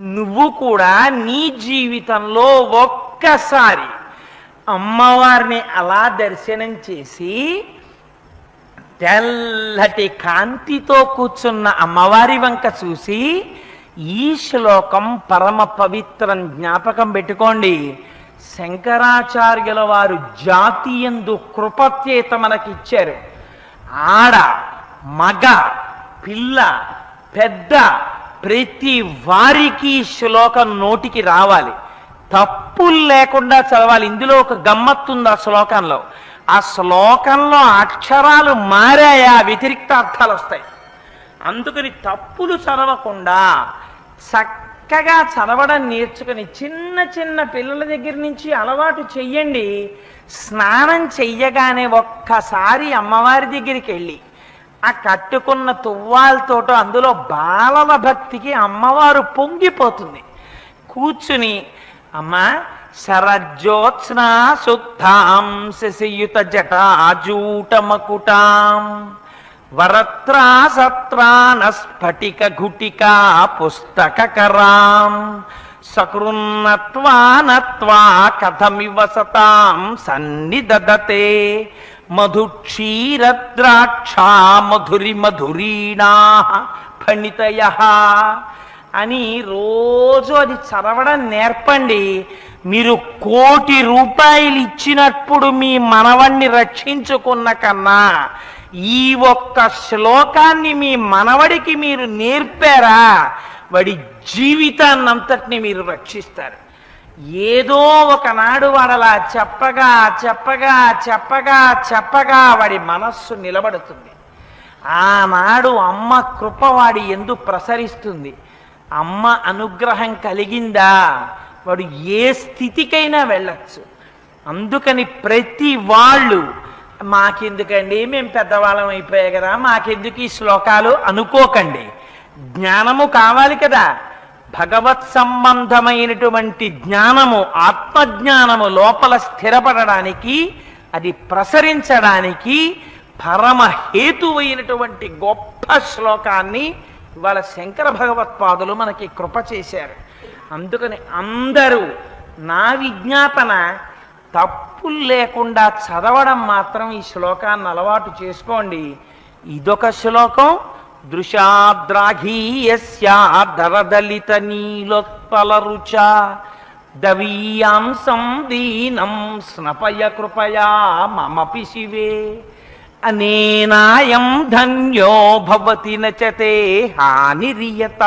నువ్వు కూడా నీ జీవితంలో ఒక్కసారి అమ్మవారిని అలా దర్శనం చేసి తెల్లటి కాంతితో కూర్చున్న అమ్మవారి వంక చూసి ఈ శ్లోకం పరమ పవిత్రం జ్ఞాపకం పెట్టుకోండి. శంకరాచార్యుల వారు జాతీయందు కృపత్యేత మనకిచ్చారు ఆడ మగ పిల్ల పెద్ద ప్రతి వారికి శ్లోకం నోటికి రావాలి. తప్పులు లేకుండా చదవాలి. ఇందులో ఒక గమ్మత్తుంది ఆ శ్లోకంలో. ఆ శ్లోకంలో అక్షరాలు మారాయా వ్యతిరిక్త అర్థాలు వస్తాయి. అందుకని తప్పులు చదవకుండా చక్కగా చదవడం నేర్చుకుని చిన్న చిన్న పిల్లల దగ్గర నుంచి అలవాటు చెయ్యండి. స్నానం చెయ్యగానే ఒక్కసారి అమ్మవారి దగ్గరికి వెళ్ళి ఆ కట్టుకున్న తువ్వాలతోటో అందులో బాలల భక్తికి అమ్మవారు పొంగిపోతుంది. కూర్చుని అమ్మా శరజ్యోత్స్న శుద్ధాం శశియుత జటాజూటమకుటాం వరత్రా సత్రాన స్ఫటిక ఘుటికా పుస్తకరాం సకృన్నత్వానత్వా కథమివ సతాం సన్నిదదతే. మధుక్షీరద్రాక్షా మధురి మధురీణా ఫణితయ. అని రోజు అది చదవడం నేర్పండి. మీరు కోటి రూపాయలు ఇచ్చినప్పుడు మీ మనవణ్ణి రక్షించుకున్న కన్నా ఈ ఒక్క శ్లోకాన్ని మీ మనవడికి మీరు నేర్పారా? వాడి జీవితాన్నంతటిని మీరు రక్షిస్తారు. ఏదో ఒకనాడు వాడలా చెప్పగా చెప్పగా చెప్పగా చెప్పగా వాడి మనస్సు నిలబడుతుంది. ఆనాడు అమ్మ కృప వాడి ఎందు ప్రసరిస్తుంది. అమ్మ అనుగ్రహం కలిగిందా? వాడు ఏ స్థితికైనా వెళ్ళచ్చు. అందుకని ప్రతి వాళ్ళు మాకెందుకండి? మేము పెద్దవాళ్ళం అయిపోయాయి కదా మాకెందుకు ఈ శ్లోకాలు? అనుకోకండి. జ్ఞానము కావాలి కదా. భగవత్ సంబంధమైనటువంటి జ్ఞానము ఆత్మజ్ఞానము లోపల స్థిరపడడానికి అది ప్రసరించడానికి పరమ హేతువైనటువంటి గొప్ప శ్లోకాన్ని ఇవాళ శంకర భగవత్పాదులు మనకి కృప చేశారు. అందుకని అందరూ నా విజ్ఞాపన తప్పులు లేకుండా చదవడం మాత్రం ఈ శ్లోకాన్ని అలవాటు చేసుకోండి. ఇదొక శ్లోకం దృశాద్రాఘీయస్యాదరదలిత నీలోత్పల రుచ దవీయాంసం దీనం స్నపయ కృపయా మమపి శివే. అనేనాయం ధన్యో భవతి నచతే హానిరియత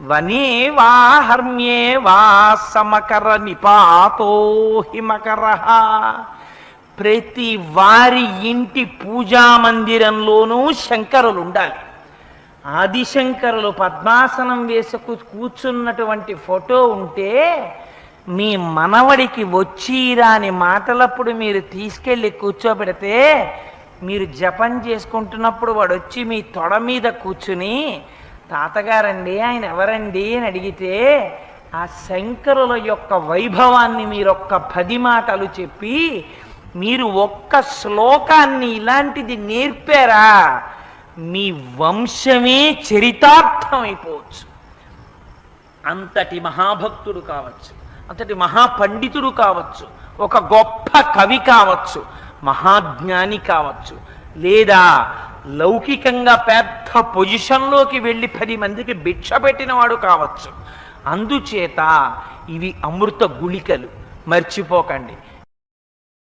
వనే వా హర్మ్యే వా సమకర నిపాతో హిమకర. ప్రతి వారి ఇంటి పూజా మందిరంలోనూ శంకరులుండాలి. ఆదిశంకరులు పద్మాసనం వేసుకు కూర్చున్నటువంటి ఫోటో ఉంటే మీ మనవడికి వచ్చిరాని మాటలప్పుడు మీరు తీసుకెళ్ళి కూర్చోబెడితే మీరు జపం చేసుకుంటున్నప్పుడు వాడు వచ్చి మీ తొడ మీద కూర్చుని తాతగారండి ఆయన ఎవరండి? అని అడిగితే ఆ శంకరుల యొక్క వైభవాన్ని మీరు ఒక్క పది మాటలు చెప్పి మీరు ఒక్క శ్లోకాన్ని ఇలాంటిది నేర్పారా? మీ వంశమే చరితార్థమైపోవచ్చు. అంతటి మహాభక్తుడు కావచ్చు అంతటి మహాపండితుడు కావచ్చు ఒక గొప్ప కవి కావచ్చు మహాజ్ఞాని కావచ్చు లేదా లౌకికంగా పెద్ద పొజిషన్లోకి వెళ్ళి పది మందికి భిక్ష పెట్టినవాడు కావచ్చు. అందుచేత ఇవి అమృత గుళికలు. మర్చిపోకండి.